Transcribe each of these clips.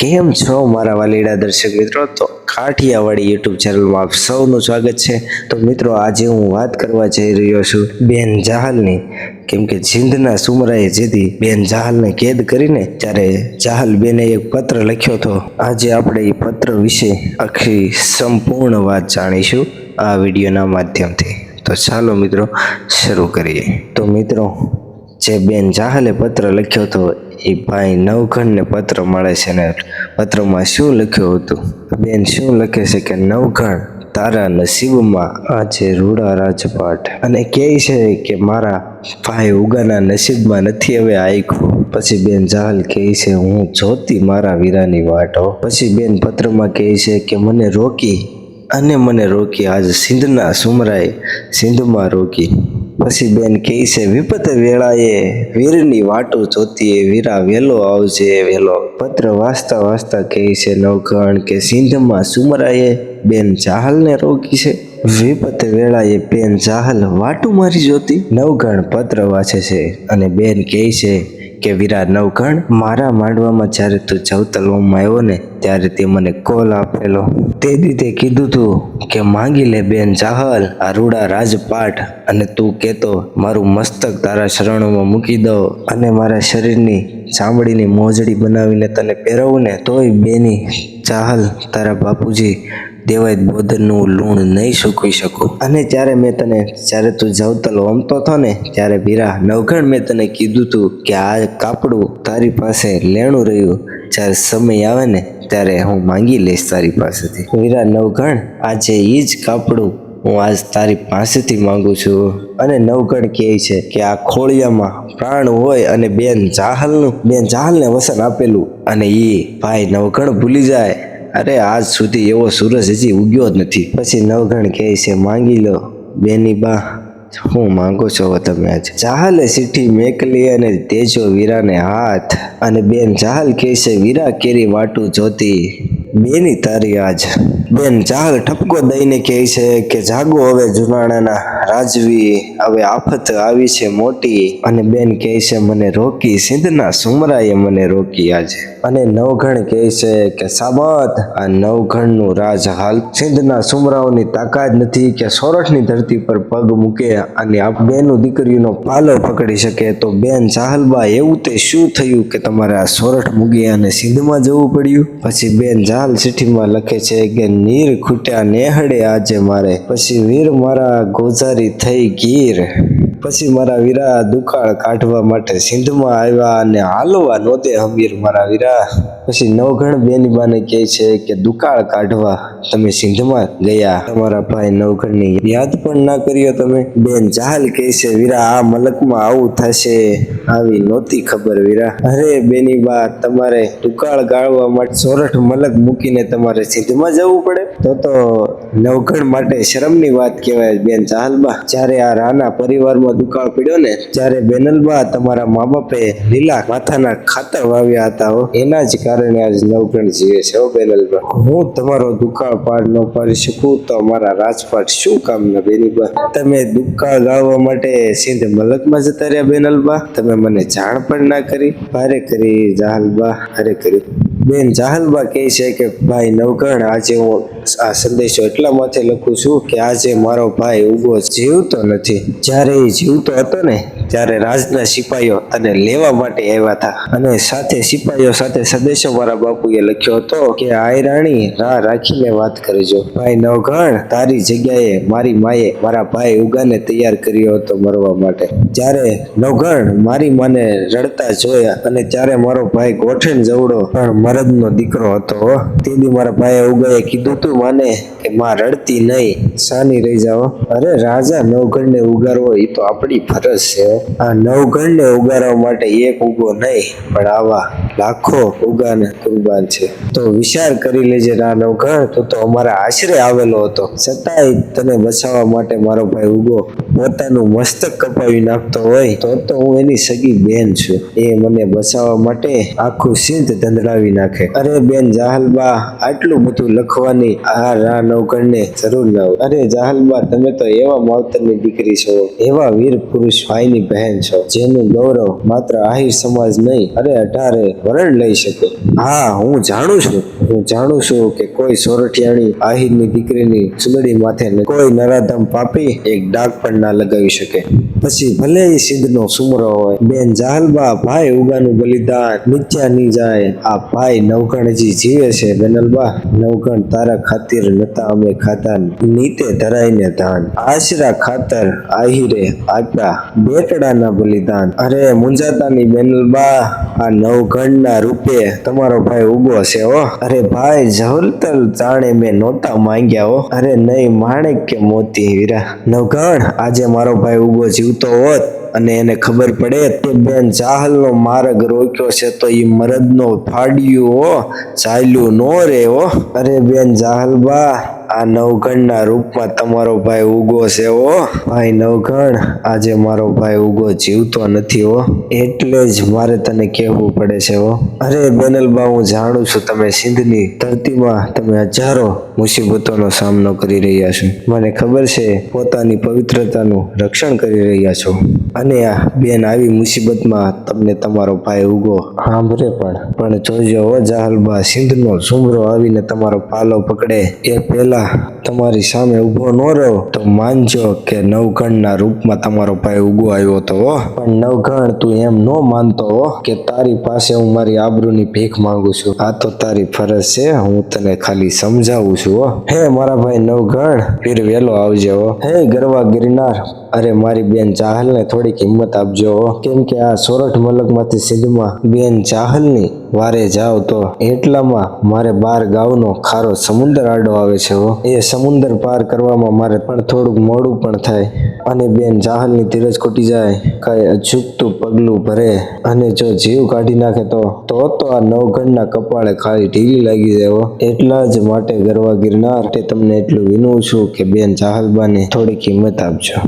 કેમ છો મારા વાલીડા દર્શક મિત્રો? તો કાઠિયાવાડી યુટ્યુબ ચેનલમાં આપ સૌનું સ્વાગત છે. તો મિત્રો, આજે હું વાત કરવા જઈ રહ્યો છું બેન જાહલની. કેમ કે જિંદના સુમરાએ જેથી બેન જાહલને કેદ કરીને ત્યારે જાહલ બેને એક પત્ર લખ્યો હતો. આજે આપણે એ પત્ર વિશે આખી સંપૂર્ણ વાત જાણીશું આ વિડીયોના માધ્યમથી. તો ચાલો મિત્રો, શરૂ કરીએ. તો મિત્રો જે બેન જાહલે પત્ર લખ્યો હતો, એ ભાઈ નવઘણને પત્ર મળે છે ને પત્રમાં શું લખ્યું હતું? બેન શું લખે છે કે નવઘણ તારા નસીબમાં આજે રૂડા રાજપાટ. અને કહે છે કે મારા ભાઈ ઉગાના નસીબમાં નથી હવે આયખું. પછી બેન જાહલ કહે છે, હું જોતી મારા વીરાની વાટો પછી બેન પત્રમાં કહે છે કે, મને રોકી અને મને રોકી, આજ સિંધના સુમરાએ સિંધમાં રોકી. પછી બેન કહે છે, વિપત વેળાએ વીરની વાટો જોતી વીરા વેલો આવજે વેલો. પત્ર વાંચતા વાંચતા કહે છે, નવઘણ કે સિંધમાં સુમરાએ બેન ચાહલને રોકી છે. વિપત વેળાએ બેન ચાહલ વાટું મારી જોતી. નવઘણ પત્ર વાંચે છે અને બેન કહે છે કે વીરા નવઘણ મારા માંડવામાં જ્યારે તું જવતલવામાં આવ્યો ને, ત્યારે તે મને કોલ આપેલો. તે દીધે કીધું તું કે માંગી લે બેન ચાહલ આ રૂડા રાજપાટ, અને તું કહેતો મારું મસ્તક તારા શરણોમાં મૂકી દો, અને મારા શરીરની ચામડીની મોજડી બનાવીને તને પહેરવું ને, તોય બેની ચાહલ તારા બાપુજી દેવાય બોધનનું લૂણ નહીં સૂકવી શકું. અને ત્યારે મેં તને, જ્યારે તું જવતલ ઓમતો હતો ને, ત્યારે વીરા નવઘણ મેં તને કીધું તું કે આ કાપડું તારી પાસે લેણું રહ્યું. જ્યારે સમય આવે ને, ત્યારે હું માંગી લઈશ તારી પાસેથી. વીરા નવઘણ, આજે એ જ કાપડું હું આજ તારી પાસેથી માંગુ છું. અને નવગણ કહે છે કે આ ખોળિયામાં પ્રાણ હોય અને બેન જાહલનું, બેન જાહલને વસન આપેલું. અને એ ભાઈ નવગણ ભૂલી જાય. અરે આજ સુધી એવો સૂરજ હજી ઉગ્યો જ નથી. પછી નવગણ કહે છે, માંગી લો, બેની બા, હું માંગો છો તમે આજ. ચાહલે સીઠી મેકલી અને તેજો વીરાને હાથ અને બેન ચાહલ કહે છે, વીરા કેરી વાટું જોતી બેની તારી આજ. બેન ચાહલ ઠપકો દઈને કહે છે કે, જાગો હવે જુનાણાના રાજવી, હવે આફત આવી છે મોટી. અને બેન કહે છે, મને રોકી, સિંધના સુમરાએ મને રોકી આજે. અને નવઘણ કહે છે કે, સાબત, આ નવઘણનું રાજ હાલ સિંધના સુમરાઓની તાકાત નથી કે સોરઠની ધરતી પર પગ મૂકે અને આ બેનું દીકરીનો પાલો પકડી શકે. તો બેન ચાહલબા એવું તે શું થયું કે તમારે આ સોરઠ મૂકી અને સિંધમાં જવું પડ્યું? પછી બેન જાહલ ચિઠ્ઠીમાં લખે છે કે, નીર ખૂટ્યા નેહડે આજે મારે. પછી વીર મારા ગોઝારી થઈ ગીર. પછી મારા વીરા દુકાળ કાઢવા માટે સિંધમાં આવ્યા અને હાલવા નોતે હમીર મારા વીરા. પછી નવઘણ બેનીબાને કહે છે કે દુકાળ કાઢવા, તમે સિંધમાં ગયા. તમારા ભાઈ નવઘણની યાદ પણ ના કર્યો તમે. બેન જાહલ કહે છે, વીરા, આ મલકમાં આવું થશે. આવી નહોતી ખબર વીરા. અરે બેનીબા તમારે દુકાળ ગાળવા માટે સોરઠ મલક મૂકીને તમારે સિંધમાં જવું પડે? તો તો નવઘણ માટે શરમની વાત કહેવાય બેન ચાહલબા જ્યારે આ રાના પરિવારમાં દુકાળ પડ્યો ને, જ્યારે બેનલબા તમારા મા બાપે લીલા માથાના ખાતર વાવ્યા હતા એના જ કારણે આજ નવગણ જીવે છે બેનલબા. હું તમારો દુકાળ પાર ન પાડી શકું તો અમારા રાજપાટ શું કામના બેનીબા તમે દુકાળ ગાળવા માટે સિંધ મલકમાં જતા રહ્યા બેનલબા? તમે મને જાણ પણ ના કરી. ભારે કરી જાહલબા હારે કરી. બેન જાહલબા કહે છે કે, ભાઈ નવઘણ આજે હું આ સંદેશો એટલા માટે લખું છું કે આજે મારો ભાઈ ઊભો જીવતો નથી. જ્યારે એ જીવતો હતો ને ત્યારે રાજના સિપાહીઓ તને લેવા માટે આવ્યા હતા અને સાથે સિપાહીઓ સાથે સંદેશો મારા બાપુએ લખ્યો હતો કે, આય રાણી, રાહ રાખીને વાત કરજો ભાઈ નવઘણ, તારી જગ્યાએ મારી માએ મારા ભાઈ ઉગાને તૈયાર કર્યો હતો મરવા માટે જ્યારે નવઘણ મારી માને રડતા જોયા અને ત્યારે મારો ભાઈ ગોઠણ જવડો પણ મરદનો દીકરો હતો હો. તે દી મારા ભાઈએ ઉગાએ કીધું, તું માને કે માં રડતી નહીં, સાની રહી જાઓ અરે રાજા નવઘણને ઉગારવો એ તો આપણી ફરજ છે. આ નવઘણને ઉગારવા માટે એક ઉગો નહીં, પણ આવા લાખો ઉગાને કુરબાન છે. તો વિચાર કરી લેજે આ નવઘણ તું તો અમારા આશરે આવેલો હતો. છતાંય તને બચાવવા માટે મારો ભાઈ ઉગો પોતાનું મસ્તક કપાવી નાખતો હોય, તો તો હું એની સગી બેન છું. એ મને બચાવવા માટે આખું સિંધ ધંધડાવી નાખે. અરે બેન જાહલબા, આટલું બધું લખવાની આ રા નવગણને જરૂર ન અરે જાહલબા, તમે તો એવા માવતરની દીકરી છો. એવા વીર પુરુષ ભાઈની બહેન છો. જેનું ગૌરવ માત્ર આહિર સમાજ નહીં, અરે અઢારે વરણ લઈ શકે. હા, હું જાણું છું. હું જાણું છું કે કોઈ સોરઠિયાણી આહિરની દીકરીની સુગડી માથે કોઈ નરાધમ પાપી એક ડાક પણ ના લગાવી શકે. પછી ભલે એ સિદ્ધનો સુમરો હોય, બેન જાહલબા ભાઈ ઉગાનું બલિદાન નીચા ની જાય, આ ભાઈ નવગણજી જીવે છે બેનલબા. નવગણ તારા ખાतिर નતા અમે ખાતા નીતે ધરાઈને ધાન. આશરા ખાતર આહિરે આપ્યા બેટડાના બલિદાન. અરે મુંજાતાની બેનલબા, આ નવગણના રૂપે તમારો ભાઈ ઉગો છે હો. અરે ભાઈ જહુલતલ જાણે મેં નહોતા માંગ્યા અરે નહીં માણેક કે મોતી હીરા. નવઘણ, આજે મારો ભાઈ ઉગો જીવતો હોત અને એને ખબર પડે તે બેન ચાહલનો માર્ગ રોક્યો છે તો ઈ મરદનો ફાડ્યું હો. ચાલ્યું નો રે હો. અરે બેન જાહલબા આ નવઘણના રૂપમાં તમારો ભાઈ ઉગો છે ઓ ભાઈ નવગણ, આજે મારો ભાઈ ઉગો જીવતો નથી હો. એટલે જ મારે તને કહેવું પડે છે હો. અરે બેનલબા, હું જાણું છું તમે સિંધની ધરતીમાં તમે હજારો મુસીબતોનો સામનો કરી રહ્યા છો. મને ખબર છે પોતાની પવિત્રતાનું રક્ષણ કરી રહ્યા છો. અને આ બેન આવી મુસીબતમાં તમને તમારો ભાઈ ઉગો સાંભળે પણ. પણ જોજો હો, જાહલબા, સિંધનો ઝુમરો આવીને તમારો પાલો પકડે. એ પહેલા તમારી સામે ઊભો ન રહો તો માનજો કે નવગણના રૂપમાં તમારો ભાઈ ઉગો આવ્યો હતો પણ નવગણ તું એમ ન માનતો કે તારી પાસે હું મારી આબરૂની ભીખ માંગુ છું. આ તો તારી ફરજ છે, હું તને ખાલી સમજાવું છું હો. મારા ભાઈ નવગણ, ફીર વેલો આવજો હો. ગરવા ગિરનાર, અરે મારી બેન ચાહલને થોડીક હિંમત આપજો કેમ કે આ સોરઠ મલકમાંથી સિદ્ધમાં બેન ચાહલની વારે જાવ તો એટલામાં મારે બાર ગાઉનો ખારો સમુદ્ર આડો આવે છે હો. એ સમુદ્ર પાર કરવામાં મારે પણ થોડુંક મોડું પણ થાય. અને બેન જાહલની ધીરજ ખૂટી જાય, કઈ અચૂકતું પગલું ભરે. અને જો જીવ કાઢી નાખે તો તો તો આ નવઘણના કપાળે ખાલી ઢીલી લાગી જાય હો. એટલા જ માટે ગરવા ગિરનાર, તે તમને એટલું વિનવું છું કે બેન જાહલબાને થોડી કિંમત આપજો.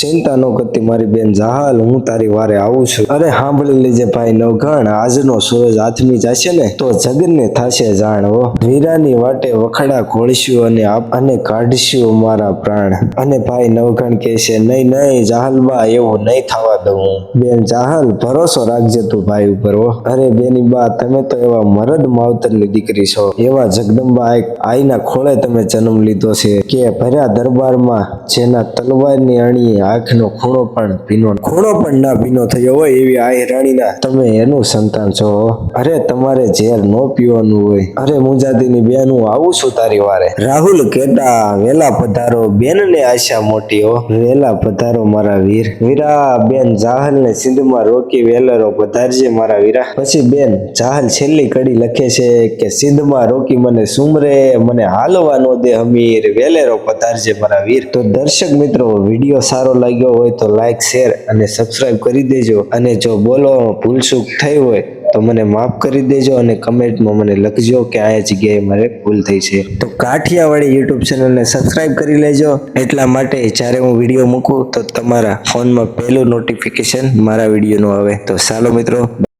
ચિંતા ન કરતી મારી બેન જાહલ, હું તારી વારે આવું છું. અરે સાંભળી લેજે ભાઈ નવઘણ, આજનો સૂરજ આથમી જશે ને તો જગનને થશે જાણવો વીરાની વાટે વખડા ઘોળશું અને અને કાઢશું મારા પ્રાણ. અને ભાઈ નવઘણ કહેશે, નહીં નહીં, જાહલબા, એવું નહીં થવા દઉં બેન, જાહલ, ભરોસો રાખજે તું ભાઈ ઉપર, હો. અરે, બેની બા, તમે તો એવા મરદ માવતરની દીકરી છો. એવા જગદંબા આઈના ખોળે તમે જન્મ લીધો છે કે ભર્યા દરબારમાં જેના તલવારની અણીએ આંખનો ખૂણો પણ ભીનો, ખૂણો પણ ના ભીનો થયો હોય એવી આઈ રાણીના તમે એનું સંતાન છો, હો. તમારે ઝેર નો પીવાનું હોય. અરે મુજાદીની બેન, હું આવું છું તારી વારે. રાહુલ કેતા વેલા પધારો. બેનને આશા મોટી હો. વેલા પધારો મારા વીર. વીરા, બેન જાહલ ને સિંધમાં રોકી વેલરો પધારજે મારા વીરા. પછી બેન, જાહલ છેલ્લી કડી લખે છે કે સિંધમાં રોકી મને સુમરે, મને હાલવા નો દે હમીર વેલેરો પધારજે મારા વીર. તો દર્શક મિત્રો, વીડિયો સારો લાગ્યો હોય તો લાઈક શેર અને સબસ્ક્રાઇબ કરી દેજો. અને જો બોલો ભૂલ ચૂક થઈ હોય તો મને માફ કરી દેજો અને કમેન્ટમાં મને લખજો કે આ જગ્યાએ મારે ભૂલ થઈ છે. તો કાઠિયાવાડી યુટ્યુબ ચેનલને સબસ્ક્રાઇબ કરી લેજો. એટલા માટે જ્યારે હું વીડિયો મૂકું તો તમારા ફોનમાં પહેલું નોટિફિકેશન મારા વિડીયોનું આવે. તો ચાલો મિત્રો